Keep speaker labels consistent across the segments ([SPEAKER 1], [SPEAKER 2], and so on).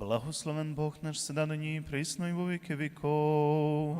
[SPEAKER 1] Благословен Бог наш седа нині і присно і во віки віков.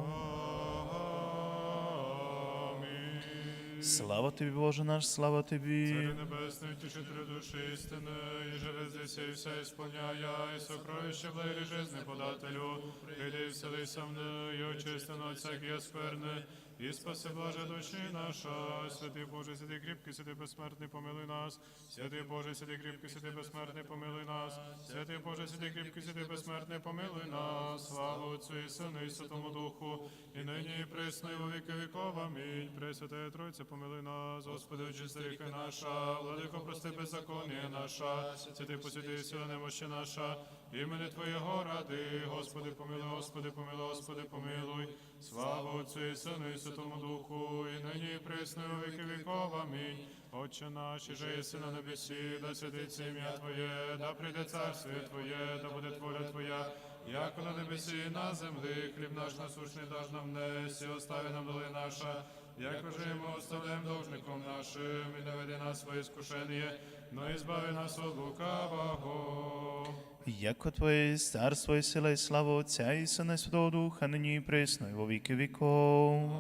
[SPEAKER 2] Амінь.
[SPEAKER 1] Слава тобі, Боже наш, слава тобі.
[SPEAKER 2] Царю небесний, тішителю душі істини, і живе здесь і все ісполняя, і сокровище благі жизни подателю, прийди і вселися в неї, очисти на всякі скверни, і спаси блаже душі наша. Святий Боже, святий кріпкий, святий безсмертний, помилуй нас. Святий Боже, святий кріпкий, святий безсмертний, помилуй нас. Святий Боже, святий кріпкий, святий безсмертний, помилуй нас. Слава Отцю і Сину і Святому Духу, і нині і присно, і во віки віков. Амінь. Пресвятая Тройця, помилуй нас, Господи, очисти ріки наша, владико, прости беззаконня наша, святий посвяти сила немощі наша, імени Твоєго ради, Господи, помилуй, Господи, помилуй, Господи, помилуй. Слава Отцю і Сину і Святому Духу, і нині і присно, і віки віков. Амінь. Отче наш, же єси на небесі, да святиться ім'я Твоє, да прийде царствие Твоє, да буде воля Твоя, як на небесі і на землі, хліб наш насущний даж нам днес, і остави нам доли наша, як ми оставляємо должником нашим, і не веди нас своє скушення, но і збави нас від лукавого.
[SPEAKER 1] Яко Твоє є царство і сила і слава Отця і Сина і Святого Духа, нині і присно і во віки віков.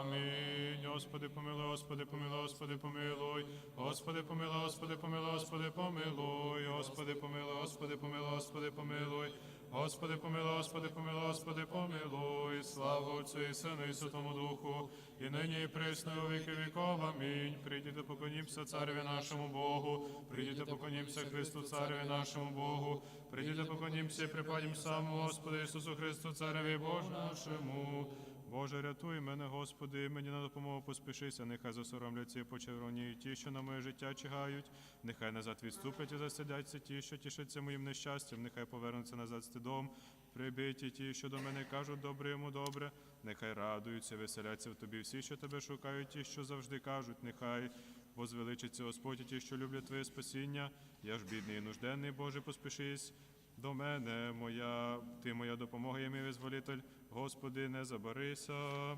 [SPEAKER 2] Амінь. Господи, помилуй, Господи, помилуй, Господи, помилуй. Господи, помилуй, Господи, помилуй, Господи, помилуй. Господи, помилуй, Господи, помилуй, Господи, помилуй. Господи, помилуй, Господи, помилуй, Господи, помилуй. славу Отцю і Сину і Святому Духу, і нині і присно, і у віки віков. Амінь. Прийдіте, поклонімся Цареві нашому Богу. Прийдіте, поклонімся Христу, Цареві нашому Богу. Прийдіте, поклонімся і припадім самому Господи Ісусу Христу, Цареві Божу нашому. Боже, рятуй мене, Господи, мені на допомогу поспішися, нехай засоромляться і почервоніють ті, що на моє життя чигають, нехай назад відступлять і засидяться ті, що тішаться моїм нещастям, нехай повернуться назад стидом, прибиті ті, що до мене кажуть добре йому добре, нехай радуються, веселяться в тобі всі, що тебе шукають, ті, що завжди кажуть, нехай возвеличиться Господь ті, що люблять Твоє спасіння. Я ж бідний і нужденний, Боже, поспішись. До мене. Моя, ти моя допомога, я мій визволитель, Господи, не забарися.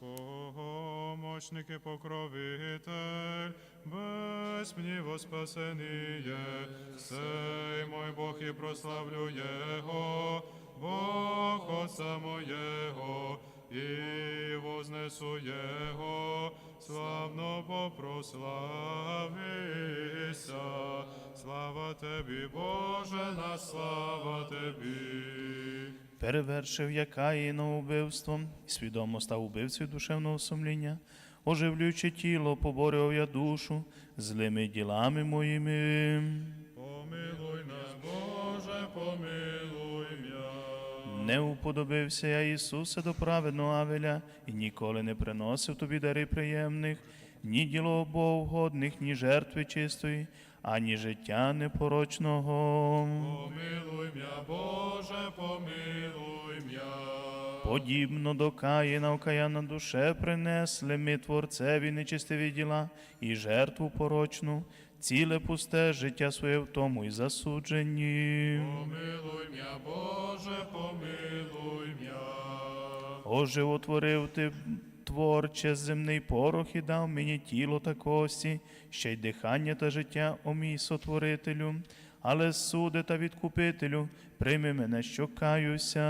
[SPEAKER 2] Помощники покровитель, без мніво спасеніє, сей мой Бог і прославлю Його, Бог Отца моєго, і вознесу Його, славно попрославися. Слава Тебі, Боже, на слава Тебі.
[SPEAKER 1] Перевершив я Каїна убивством, і свідомо став убивцею душевного сумління, оживлюючи тіло, поборював я душу злими ділами моїми.
[SPEAKER 2] Помилуй нас, Боже, помилуй м'я.
[SPEAKER 1] Не уподобився я Ісуса до праведного Авеля, і ніколи не приносив тобі дари приємних, ні діло богогодних, ні жертви чистої, ані життя непорочного.
[SPEAKER 2] Помилуй м'я, Боже, помилуй м'я.
[SPEAKER 1] Подібно до Каїна, окаяна душе принесли ми творцеві нечистиві діла і жертву порочну, ціле пусте життя своє в тому і засуджені.
[SPEAKER 2] Помилуй м'я, Боже, помилуй м'я.
[SPEAKER 1] Оживотворив ти творче земний порох і дав мені тіло та кості, ще й дихання та життя, о мій сотворителю, але суди та відкупителю, прийми мене, що каюся.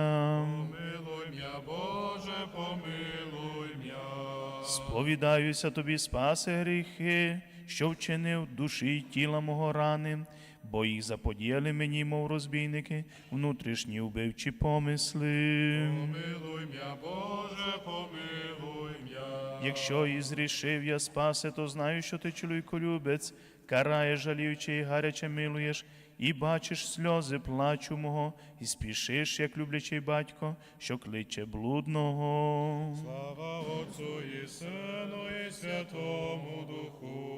[SPEAKER 2] Помилуй м'я, Боже, помилуй м'я.
[SPEAKER 1] Сповідаюся тобі, спаси гріхи, що вчинив душі й тіла мого рани, бо їх заподіяли мені, мов розбійники, внутрішні вбивчі помисли.
[SPEAKER 2] Помилуй м'я, Боже, помилуй м'я.
[SPEAKER 1] Якщо і зрішив я спаси, то знаю, що ти чоловіколюбець, караєш, жаліючи і гаряче милуєш, і бачиш сльози плачу мого, і спішиш, як люблячий батько, що кличе блудного.
[SPEAKER 2] Слава Отцу і Сину і Святому Духу.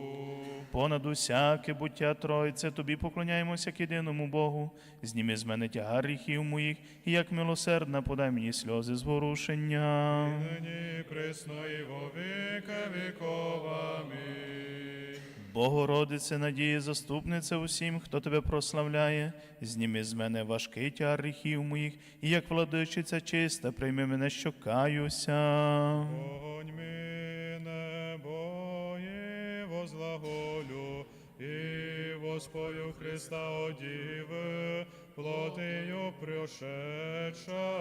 [SPEAKER 1] Понад усяке буття Тройце, тобі поклоняємося як єдиному Богу. Зніми з мене тягар гріхів моїх, і як милосердна подай мені сльози зворушення.
[SPEAKER 2] Нині присно і во віки віков. Амінь.
[SPEAKER 1] Богородице, надія, заступниця усім, хто тебе прославляє, зніми з мене важкий тягар гріхів моїх, і як владичиця чиста, прийми мене, що каюся.
[SPEAKER 2] Огонь ми небо і возлаголю, і Господю Христа одіви, плотию прошедшого.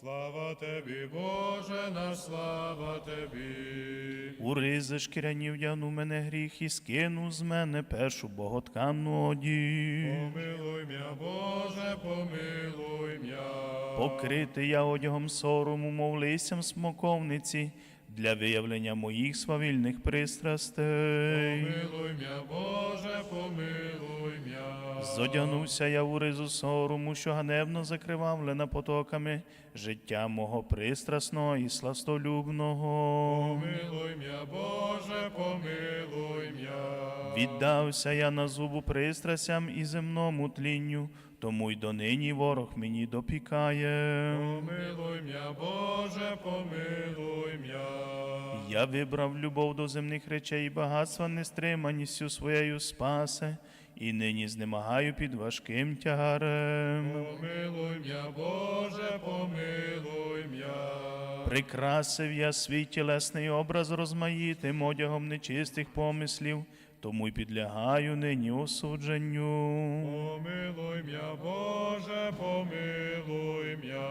[SPEAKER 2] Слава Тебі, Боже наш, слава
[SPEAKER 1] Тобі. Уризи шкіряні вдягну мене гріх і скину з мене першу боготканну одіж.
[SPEAKER 2] Помилуй м'я, Боже, помилуй м'я.
[SPEAKER 1] Покритий я одягом сорому, мов лисям смоковниці, для виявлення моїх свавільних пристрастей.
[SPEAKER 2] Помилуй м'я, Боже, помилуй м'я.
[SPEAKER 1] Зодягнувся я у ризу сорому, що ганебно закривавлена потоками життя мого пристрасного і сластолюбного.
[SPEAKER 2] Помилуй м'я, Боже, помилуй м'я.
[SPEAKER 1] Віддався я на зубу пристрастям і земному тлінню, тому й донині ворог мені допікає.
[SPEAKER 2] Помилуй м'я, Боже, помилуй м'я.
[SPEAKER 1] Я вибрав любов до земних речей і багатства нестриманістю своєю спасе, і нині знемагаю під важким тягарем.
[SPEAKER 2] Помилуй м'я, Боже, помилуй м'я.
[SPEAKER 1] Прикрасив я свій тілесний образ розмаїтим одягом нечистих помислів, тому й підлягаю нині осудженню.
[SPEAKER 2] Помилуй м'я, Боже, помилуй м'я.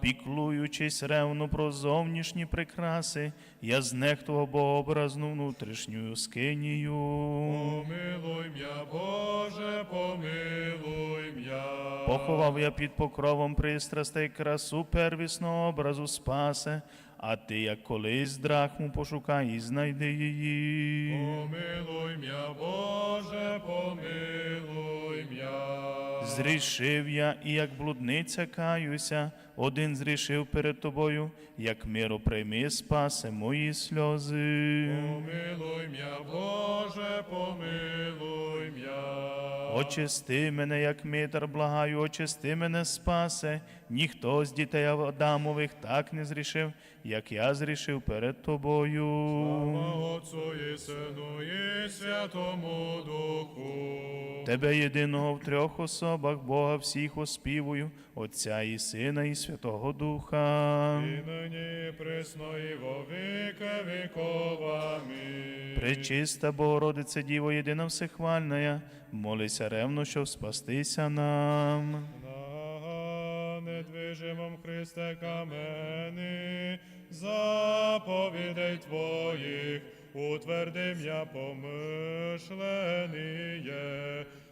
[SPEAKER 1] Піклуючись ревно про зовнішні прикраси, я знехтував богообразну внутрішню скинію.
[SPEAKER 2] Помилуй м'я, Боже, помилуй м'я.
[SPEAKER 1] Поховав я під покровом пристрастей красу первісного образу спасе, а ти, як колись драхму, пошукай і знайди її.
[SPEAKER 2] Помилуй м'я, Боже, помилуй м'я.
[SPEAKER 1] Зрішив я, і як блудниця каюся, один зрішив перед тобою, як миру прийми, спасе мої сльози.
[SPEAKER 2] Помилуй
[SPEAKER 1] Очисти мене, як митар, благаю, очисти мене, спасе. Ніхто з дітей Адамових так не зрішив, як я зрішив перед тобою.
[SPEAKER 2] Слава Отцу і Сину і Святому Духу.
[SPEAKER 1] Тебе єдиного в трьох особах, Бога всіх оспівую, Отця і Сина, і Святого Духа.
[SPEAKER 2] І нині присно і во віки віков.
[SPEAKER 1] Пречиста Богородице Діво, єдина всехвальна, молися ревно, щоб спастися нам.
[SPEAKER 2] На недвижимом Христе камени, заповідей Твоїх, утвердим я помишленіє.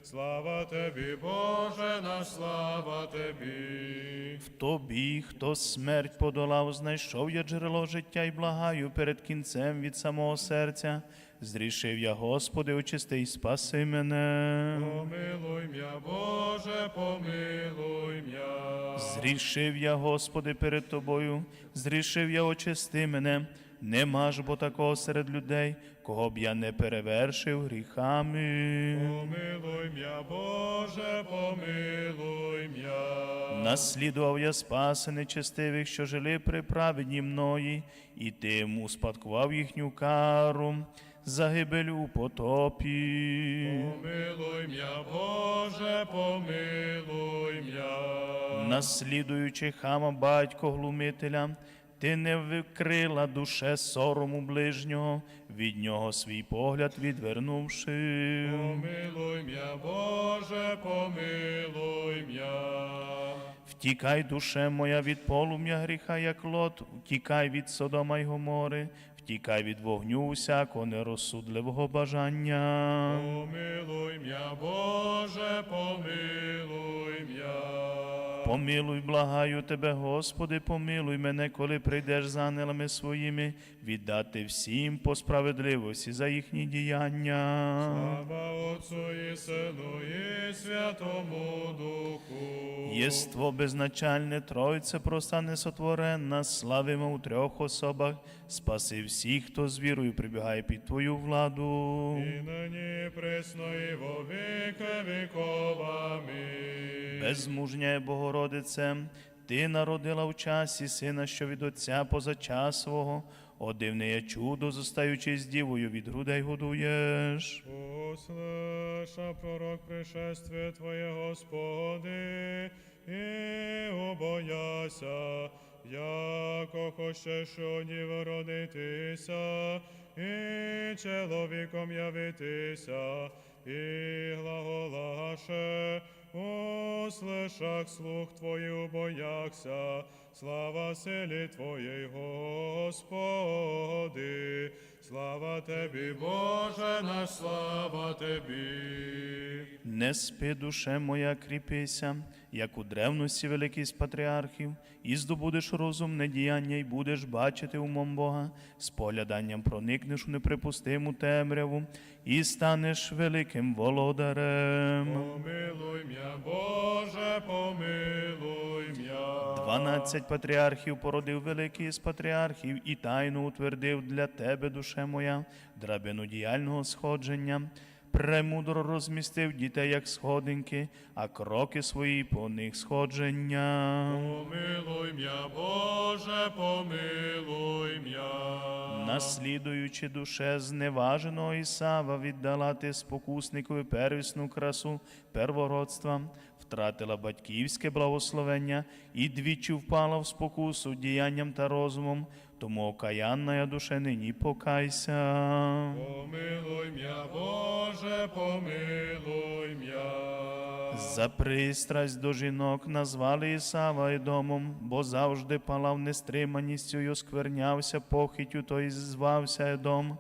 [SPEAKER 2] Слава Тебі, Боже наш, слава Тебі.
[SPEAKER 1] В тобі, хто смерть подолав, знайшов я джерело життя і благаю перед кінцем від самого серця. Зрішив я, Господи, очисти й спаси мене.
[SPEAKER 2] Помилуй м'я, Боже, помилуй м'я.
[SPEAKER 1] Зрішив я, Господи, перед тобою, зрішив я, очисти мене. Нема ж бо такого серед людей, кого б я не перевершив гріхами.
[SPEAKER 2] Помилуй м'я, Боже, помилуй м'я.
[SPEAKER 1] Наслідував я спаси нечестивих, що жили при праведні мної, і тим успадкував їхню кару, загибель у потопі.
[SPEAKER 2] Помилуй м'я, Боже, помилуй м'я.
[SPEAKER 1] Наслідуючи хама батько глумителя, ти не викрила душе сорому ближнього, від нього свій погляд відвернувши.
[SPEAKER 2] Помилуй м'я, Боже, помилуй м'я.
[SPEAKER 1] Втікай, душе моя, від полум'я гріха, як лот, втікай від Содома й Гомори, втікай від вогню усякого нерозсудливого бажання.
[SPEAKER 2] Помилуй м'я, Боже, помилуй м'я.
[SPEAKER 1] Помилуй, благаю тебе, Господи, помилуй мене, коли прийдеш з ангелами своїми, віддати всім по справедливості за їхні діяння.
[SPEAKER 2] Слава Отцу і Сину і Святому Духу.
[SPEAKER 1] Єство безначальне, Тройце проста несотворенна, славимо у трьох особах, спаси всіх, хто з вірою прибігає під Твою владу.
[SPEAKER 2] І нині присно і во віки віков. Амінь.
[SPEAKER 1] Безмужня Богородице, Ти народила в часі сина, що від Отця позачасового, о дивне є чудо, зостаючи з дівою від грудей годуєш.
[SPEAKER 2] Услыша пророк пришествие Твое, Господи, и убояся, яко хочеш оні воронитися, і чоловіком явитися, і глаголаше, услышах слух Твою боякся, слава силі Твоєї, Господи, слава Тебі, Боже наш, слава Тебі.
[SPEAKER 1] Не спи, душе моя, кріпися, як у древності великий з патріархів, і здобудеш розумне діяння, і будеш бачити умом Бога, з погляданням проникнеш у неприпустиму темряву, і станеш великим володарем.
[SPEAKER 2] Помилуй м'я, Боже, помилуй.
[SPEAKER 1] Дванадцять патріархів породив великий з патріархів, і тайно утвердив для тебе, душе моя, драбину діяльного сходження. Премудро розмістив дітей, як сходинки, а кроки свої по них сходження.
[SPEAKER 2] Помилуй м'я, Боже, помилуй м'я.
[SPEAKER 1] Наслідуючи душе зневаженого Ісава, віддала ти спокусникові первісну красу первородства, втратила батьківське благословення і двічі впала в спокусу діянням та розумом, тому окаянна душе нині покайся.
[SPEAKER 2] Помилуй м'я, Боже, помилуй м'я.
[SPEAKER 1] За пристрасть до жінок назвали Ісава Едомом, бо завжди палав нестриманістю й осквернявся похитю, то й звався Едом,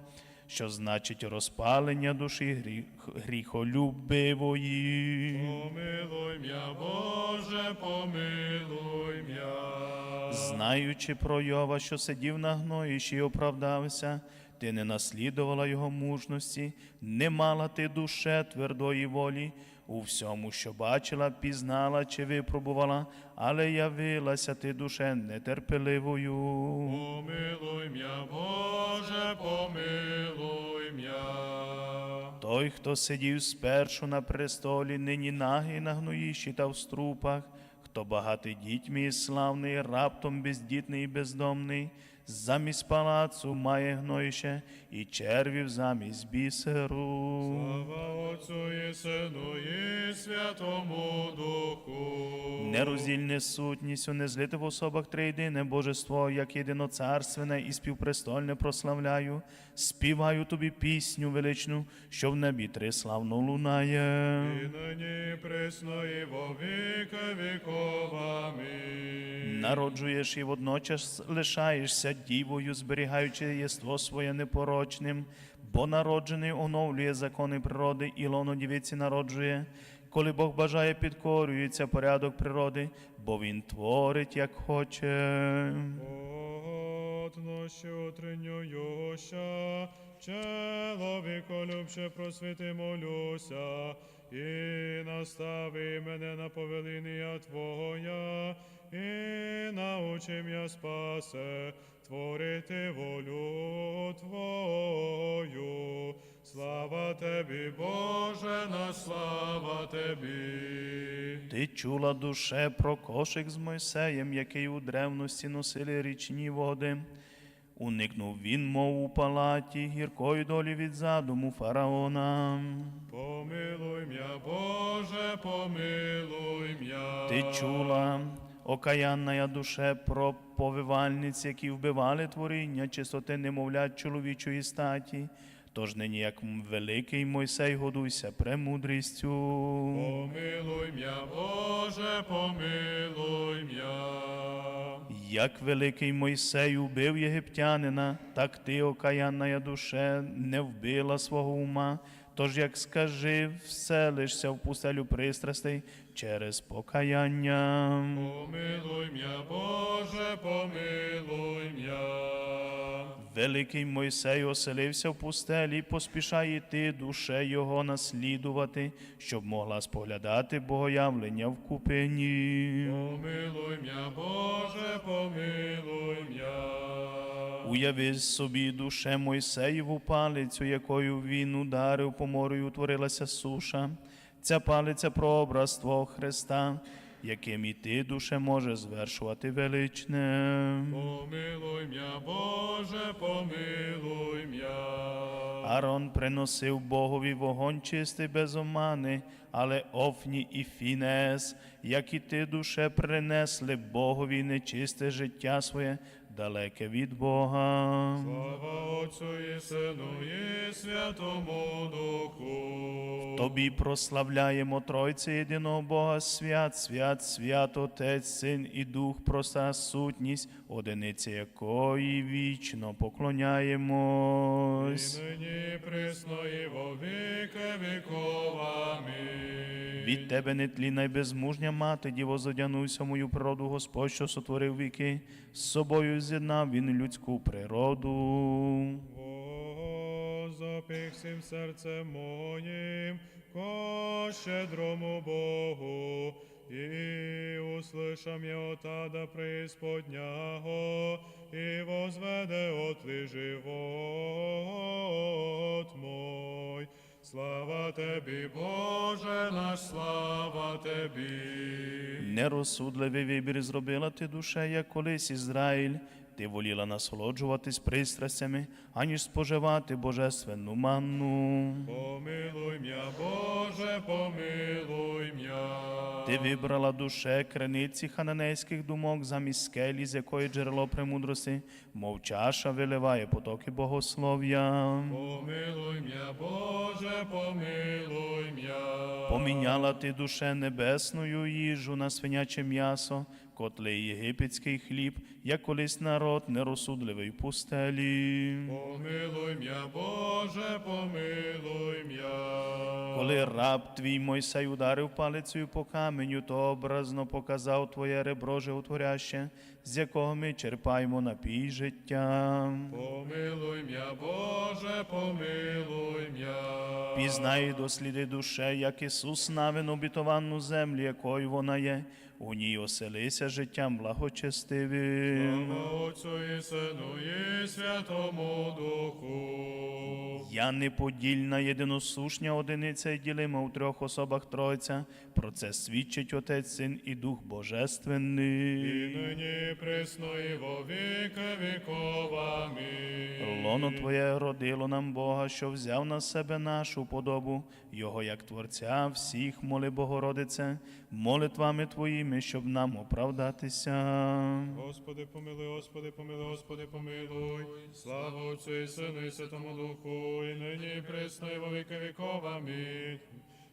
[SPEAKER 1] що значить розпалення душі гріх, гріхолюбивої.
[SPEAKER 2] Помилуй м'я, Боже, помилуй м'я.
[SPEAKER 1] Знаючи про Йова, що сидів на гноїщі і оправдався, ти не наслідувала його мужності, не мала ти душе твердої волі, у всьому, що бачила, пізнала чи випробувала, але явилася ти душе нетерпеливою.
[SPEAKER 2] Помилуй м'я, Боже, помилуй м'я.
[SPEAKER 1] Той, хто сидів спершу на престолі, нині нагий на гноїщі та в струпах, хто багатий дітьми і славний, раптом бездітний і бездомний, замість палацу має гноїще і червів замість бісеру.
[SPEAKER 2] Слава Отцу і Сину і Святому Духу.
[SPEAKER 1] Нероздільне сутність, не злите в особах трейдине божество, як єдиноцарственне і співпрестольне прославляю, співаю тобі пісню величну, що в небі три славно лунає.
[SPEAKER 2] І нині присно і во віки віков. Амінь.
[SPEAKER 1] Народжуєш і водночас лишаєшся дівою, зберігаючи єство своє непорочним, бо народжений оновлює закони природи, і лоно дівиці народжує. Коли Бог бажає, підкорюється порядок природи, бо Він творить, як хоче.
[SPEAKER 2] Утреннююся, чоловіко любше просвіти молюся, і настави мене на повеління Твоя, і научим я спасе, творити волю Твою. Слава Тебі, Боже, на слава Тебі.
[SPEAKER 1] Ти чула душе про кошик з Мойсеєм, який у древності носили річні води. Уникнув він, мов у палаті, гіркої долі від задуму фараона.
[SPEAKER 2] Помилуй м'я, Боже, помилуй м'я.
[SPEAKER 1] Ти чула, окаянна душе, про повивальниць, які вбивали творіння, чистоти немовлять чоловічої статі. Тож нині, як великий Мойсей, годуйся премудрістю.
[SPEAKER 2] Помилуй м'я, Боже, помилуй м'я.
[SPEAKER 1] Як великий Мойсей убив єгиптянина, так ти, окаянна душе, не вбила свого ума. Тож, як скажи, вселишся в пустелю пристрастей через покаяння.
[SPEAKER 2] Помилуй м'я, Боже, помилуй м'я.
[SPEAKER 1] Великий Мойсей оселився в пустелі, поспішає йти душе його наслідувати, щоб могла споглядати богоявлення в купині.
[SPEAKER 2] Помилуй м'я, Боже, помилуй м'я.
[SPEAKER 1] Уяви собі душе Мойсеєву палицю, якою він ударив по морю, і утворилася суша. Ця палиця прообраз Твого Христа, яким і ти, душе, може звершувати величне.
[SPEAKER 2] Помилуй м'я, Боже, помилуй м'я.
[SPEAKER 1] Арон приносив Богові вогонь чистий без омани, але Офні і Фінес, як і ти, душе, принесли Богові нечисте життя своє, далеке від Бога.
[SPEAKER 2] Слава Отцю і Сину і Святому Духу.
[SPEAKER 1] Тобі прославляємо Тройце єдиного Бога, свят, свят, свят, Отець, Син і Дух, проста сутність, одиниця якої вічно поклоняємось.
[SPEAKER 2] І нині присно і во віки віков. Амінь.
[SPEAKER 1] Від тебе нетлінна й безмужня мати, діво зодянуйся в мою природу, Господь, що сотворив віки, з собою з'єднав він людську природу.
[SPEAKER 2] Запихсим серцем моїм, ко щедрому Богу, і услышам я от ада преисподняго, і возведе отли живот мой. Слава Тебі, Боже наш, слава Тебі.
[SPEAKER 1] Нерозсудливий вибір зробила ти душе, як колись Ізраїль. Ти воліла насолоджуватись пристрастями, аніж споживати божественну манну. Ти вибрала душе криниці хананейських думок замість скелі, з якої джерело премудрості, мов чаша виливає потоки богослов'я.
[SPEAKER 2] Помилуй м'я, Боже, помилуй м'я.
[SPEAKER 1] Поміняла ти душе небесною їжу на свиняче м'ясо, котле єгипетський хліб, як колись народ нерозсудливий в пустелі.
[SPEAKER 2] Помилуй м'я, Боже, помилуй м'я.
[SPEAKER 1] Коли раб твій Мойсей ударив палицею по каменю, то образно показав твоє ребро животворяще, з якого ми черпаємо напій життя.
[SPEAKER 2] Помилуй м'я, Боже, помилуй м'я.
[SPEAKER 1] Пізнай досліди душе, як Ісус навин обітованну землю, якою вона є, у ній оселися життям благочестивим.
[SPEAKER 2] Слава Отцю і Сину і Святому Духу.
[SPEAKER 1] Я неподільна єдиносушня одиниця і ділима у трьох особах Тройця. Про це свідчить Отець, Син і Дух Божественний.
[SPEAKER 2] І нині присно і во віки віков. Амінь.
[SPEAKER 1] Лоно Твоє родило нам Бога, що взяв на себе нашу подобу, Його як Творця всіх, моли Богородице, молитвами Твоїми, щоб нам оправдатися.
[SPEAKER 2] Господи, помилуй, Господи, помилуй, Господи, помилуй. Слава Отцю і Сину і Святому Духу, і нині присно і во віки віков. Амінь.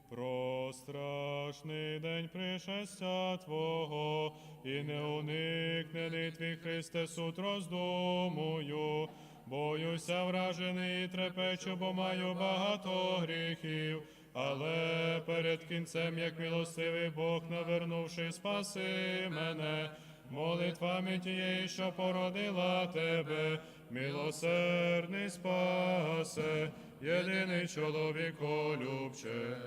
[SPEAKER 2] Про страшний день пришестя Твого, і не уникне Твій Христе суд роздумую. Боюся вражений і трепечу, бо маю багато гріхів. Але перед кінцем, як милостивий Бог, навернувши, спаси мене, молитвами тієї, що породила тебе, милосердний спасе, єдиний чоловіколюбче.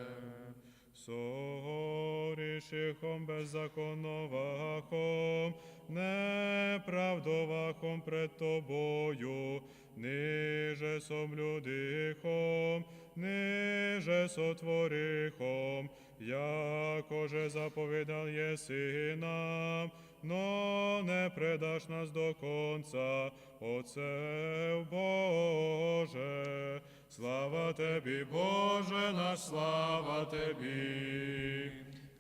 [SPEAKER 2] Согорішихом беззаконновахом, неправдовахом пред тобою, ниже сом людихом, ниже сотворихом, якоже заповідал єси нам, но не предаш нас до конца, Отце Боже, слава Тебі, Боже наш, слава Тебі.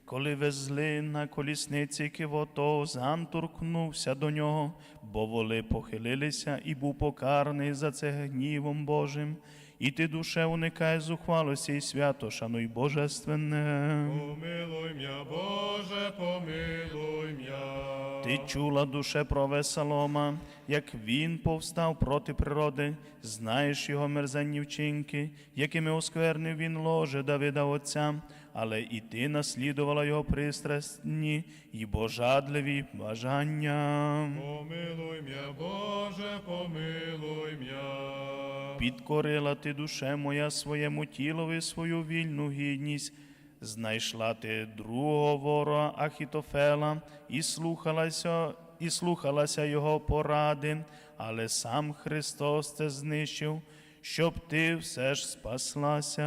[SPEAKER 1] Коли везли на колісниці кивото, Зан торкнувся до нього, бо воли похилилися і був покараний за це гнівом Божим. І ти, душе, уникай зухвалості і свято, шануй божественне.
[SPEAKER 2] Помилуй м'я, Боже, помилуй м'я.
[SPEAKER 1] Ти чула душе про Весалома, як він повстав проти природи, знаєш його мерзенні вчинки, якими осквернив він ложе Давида Отця, але і ти наслідувала його пристрасні і божадливі бажання.
[SPEAKER 2] Помилуй м'я, Боже, помилуй м'я.
[SPEAKER 1] Підкорила ти душе моя своєму тілові свою вільну гідність. Знайшла ти другого ворога Ахітофела і слухалася, і слухалася його поради, але сам Христос це знищив, щоб ти все ж спаслася.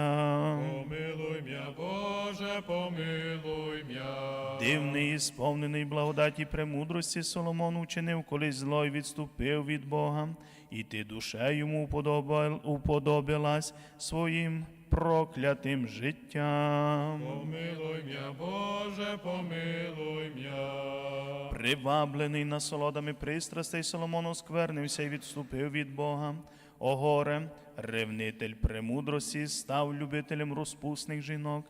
[SPEAKER 2] Помилуй м'я, Боже, помилуй м'я.
[SPEAKER 1] Дивний, і сповнений благодаті премудрості Соломон учинив, коли злой відступив від Бога, і ти душе йому уподобилась своїм проклятим життям.
[SPEAKER 2] Помилуй м'я, Боже, помилуй м'я.
[SPEAKER 1] Приваблений насолодами пристрастей Соломон осквернився і відступив від Бога. О горе, ревнитель премудрості, став любителем розпусних жінок,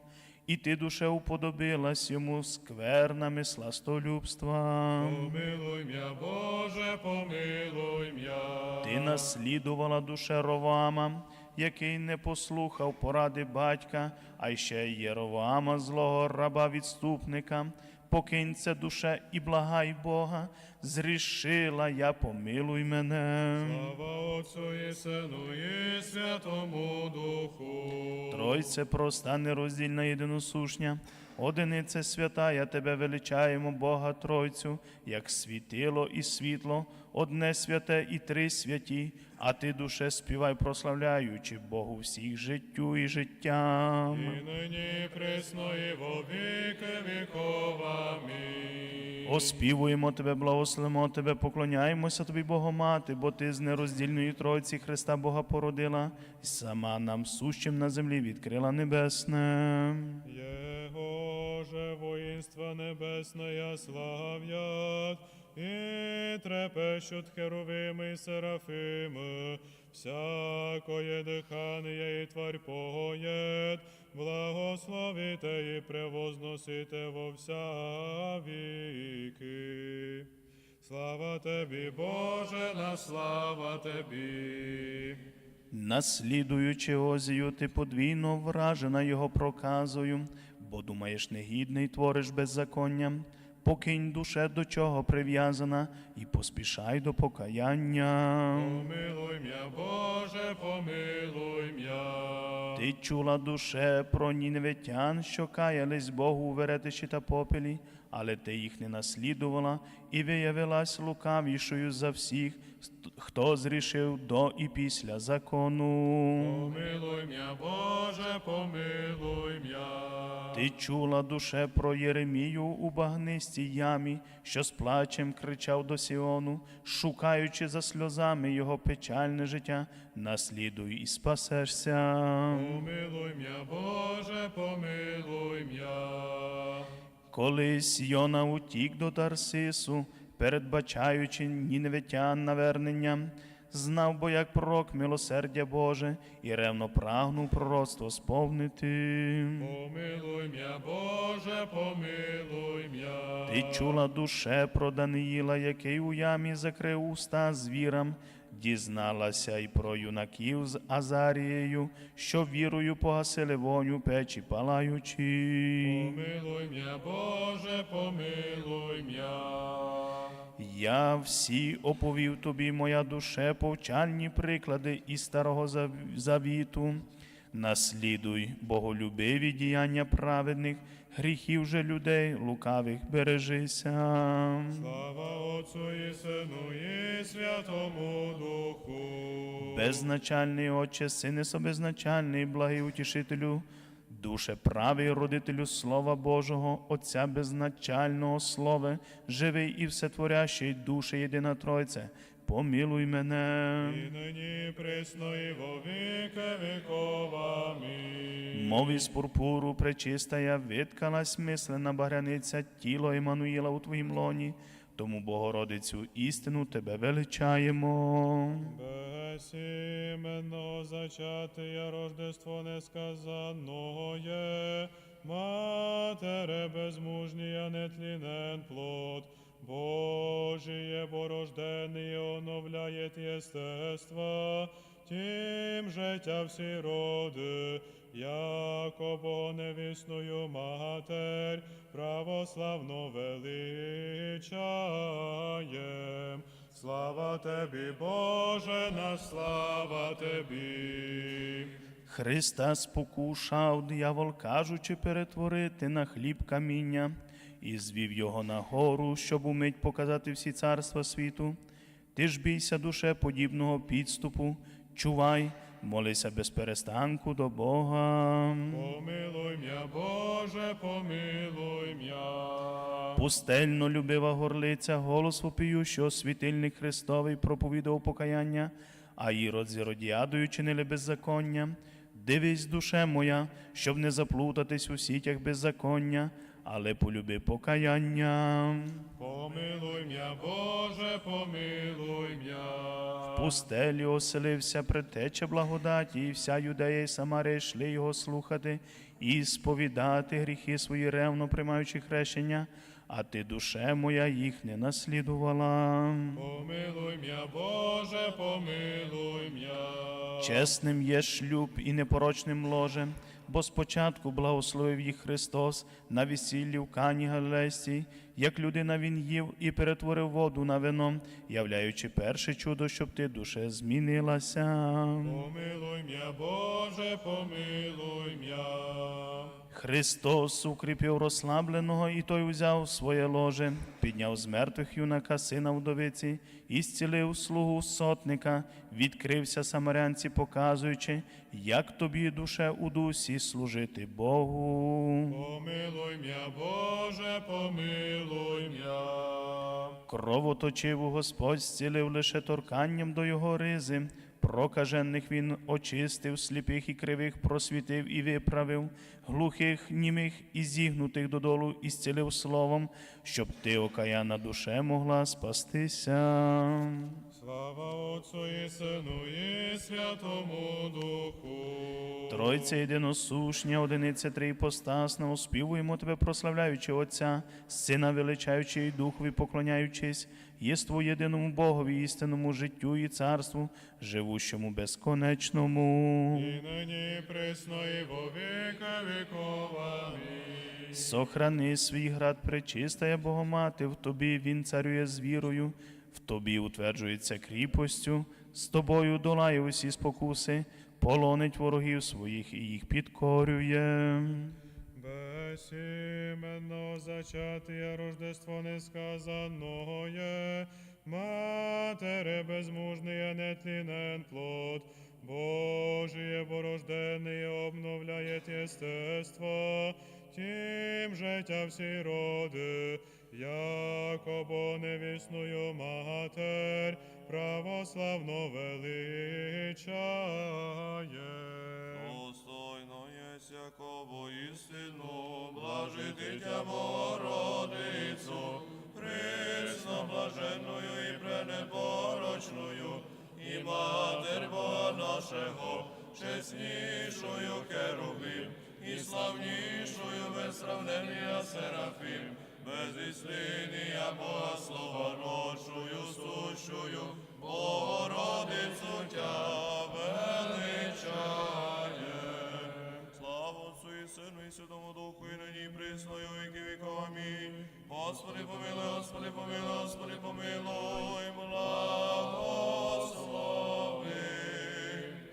[SPEAKER 1] і ти душе уподобилась йому сквернами сластолюбства.
[SPEAKER 2] Помилуй м'я, Боже, помилуй м'я.
[SPEAKER 1] Ти наслідувала душе Ровама, який не послухав поради батька, а й ще Єровама, злого раба відступника. Покинься душе і благай Бога, зрішила я, помилуй мене.
[SPEAKER 2] Слава Отцю і Сину і Святому Духу.
[SPEAKER 1] Тройце проста, нероздільна єдиносушня, одиниця свята, я тебе величаємо, Бога Тройцю, як світило і світло, одне святе і три святі, а ти душе співай, прославляючи Богу всіх життю і життям.
[SPEAKER 2] І нині присно і во віки віков. Амінь.
[SPEAKER 1] Оспівуємо тебе, благословимо тебе, поклоняємося тобі, Богомати, бо ти з нероздільної Тройці Христа Бога породила, і сама нам сущим на землі відкрила небесне.
[SPEAKER 2] Его же воинство небесное славят, и трепещут херувимы и серафимы, всякое дыхание и тварь поет, благословите і превозносите во вся віки. Слава Тобі, Боже, на слава Тобі.
[SPEAKER 1] Наслідуючи Озію, ти подвійно вражена його проказою, бо думаєш, негідний твориш беззаконня. Покинь душе, до чого прив'язана, і поспішай до покаяння.
[SPEAKER 2] Помилуй м'я, Боже, помилуй м'я.
[SPEAKER 1] Ти чула душе про ніневитян, що каялись Богу у веретищі та попелі, але ти їх не наслідувала і виявилась лукавішою за всіх, хто зрішив до і після закону.
[SPEAKER 2] Помилуй м'я, Боже, помилуй м'я.
[SPEAKER 1] Ти чула душе про Єремію у багнистій ямі, що з плачем кричав до Сіону, шукаючи за сльозами його печальне життя, наслідуй і спасешся.
[SPEAKER 2] Помилуй м'я, Боже, помилуй м'я.
[SPEAKER 1] Колись Йона утік до Тарсису, передбачаючи ніневитян навернення, знав бо як пророк милосердя Боже, і ревно прагнув пророцтво сповнити.
[SPEAKER 2] Помилуй м'я, Боже, помилуй м'я.
[SPEAKER 1] Ти чула душе про Даниїла, який у ямі закрив уста звірам, дізналася й про юнаків з Азарією, що вірою погасили воню печі палаючи.
[SPEAKER 2] Помилуй м'я, Боже, помилуй м'я.
[SPEAKER 1] Я всі оповів тобі, моя душе, повчальні приклади із старого завіту. Наслідуй боголюбиві діяння праведних, гріхів же людей лукавих бережися.
[SPEAKER 2] Слава Отцу і Сину і Святому Духу.
[SPEAKER 1] Беззначальний Отче, Сине собезначальний, благий утішителю, душе правий родителю Слова Божого, Отця беззначального Слова, живий і всетворящий, душе єдина Тройце, помилуй мене.
[SPEAKER 2] І нині присно і во віки.
[SPEAKER 1] Мові з пурпуру пречистая, виткалась мислена багряниця, тіло Еммануїла у твоїм лоні, тому Богородицю істину тебе величаємо.
[SPEAKER 2] Безіменно зачатия Рождество несказанное, Матере безмужнія нетлінен плод, Божіє борождений оновляє єстества, тим життя всі роди, яко Богоневісною Матер, православно величаєм. Слава Тебі, Боже, на слава Тебі.
[SPEAKER 1] Христа спокушав диявол, кажучи, перетворити на хліб каміння, і звів його на гору, щоб умить показати всі царства світу. Ти ж бійся, душе, подібного підступу, чувай, молися без перестанку до Бога.
[SPEAKER 2] Помилуй м'я, Боже, помилуй м'я.
[SPEAKER 1] Пустельно любива горлиця, голос вопіющого, світильник Христовий проповідав покаяння, а ірод з Іродіадою чинили беззаконня. Дивись, душе моя, щоб не заплутатись у сітях беззаконня, але полюби покаяння.
[SPEAKER 2] Помилуй м'я, Боже, помилуй м'я.
[SPEAKER 1] пустелі оселився предтеча благодаті, і вся юдея і Самарія йшли його слухати і сповідати гріхи свої ревно приймаючи хрещення, а ти, душе моя, їх не наслідувала.
[SPEAKER 2] Помилуй м'я, Боже, помилуй м'я.
[SPEAKER 1] Чесним є шлюб і непорочним ложем, бо спочатку благословив їх Христос на весіллі в Кані Галилейській, як людина він їв і перетворив воду на вино, являючи перше чудо, щоб ти душе змінилася.
[SPEAKER 2] Помилуй м'я, Боже, помилуй м'я.
[SPEAKER 1] Христос укріпив розслабленого, і той узяв своє ложе, підняв з мертвих юнака сина вдовиці, і зцілив слугу сотника, відкрився самарянці, показуючи, як тобі душе у дусі служити Богу.
[SPEAKER 2] Помилуй м'я, Боже, помилуй м'я.
[SPEAKER 1] Кровоточиву Господь зцілив лише торканням до його ризи. Прокажених він очистив, сліпих і кривих просвітив і виправив, глухих, німих і зігнутих додолу і зцілив словом, щоб ти, окаяна душе, могла спастися.
[SPEAKER 2] Слава Отцу і Сину і Святому Духу.
[SPEAKER 1] Тройця єдиносушня, одиниця три постасна, оспівуємо тебе, прославляючи Отця, Сина величаючи і Духові поклоняючись, єству єдиному Богові, істинному життю і царству, живущому безконечному.
[SPEAKER 2] І нині і присно, і во віка віков.
[SPEAKER 1] Сохрани свій град пречистая Богомати, в тобі він царює з вірою, в тобі утверджується кріпостю, з тобою долає усі спокуси, полонить ворогів своїх і їх підкорює.
[SPEAKER 2] Безіменно зачатия Рождество несказаного є, Матере безмужний нетлінен плод, Божие порождений обновляє єстество, тим життя всі роди, якобо невісную матер, православно величає.
[SPEAKER 3] Достойно єсть якого істину, блажитиця Богородицю, присно блаженною і пренепорочною, і Матер Бога нашого, чеснішою Херувим, і славнішою без сравнення Серафим, без іслинія Бога Слова рочою, сущою, Богородицю тя величає. Святому Духу, і нині присною віки віков. Господи помилуй, Господи помилуй, Господи помилуй, благослови.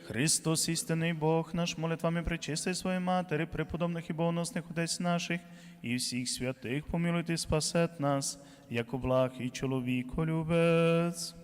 [SPEAKER 1] Христос, істинний Бог наш, молитвами причисти своєї матері, преподобних і богоносних отець наших, і всіх святих помилуйте, спасет нас, як благ і чоловіко любець.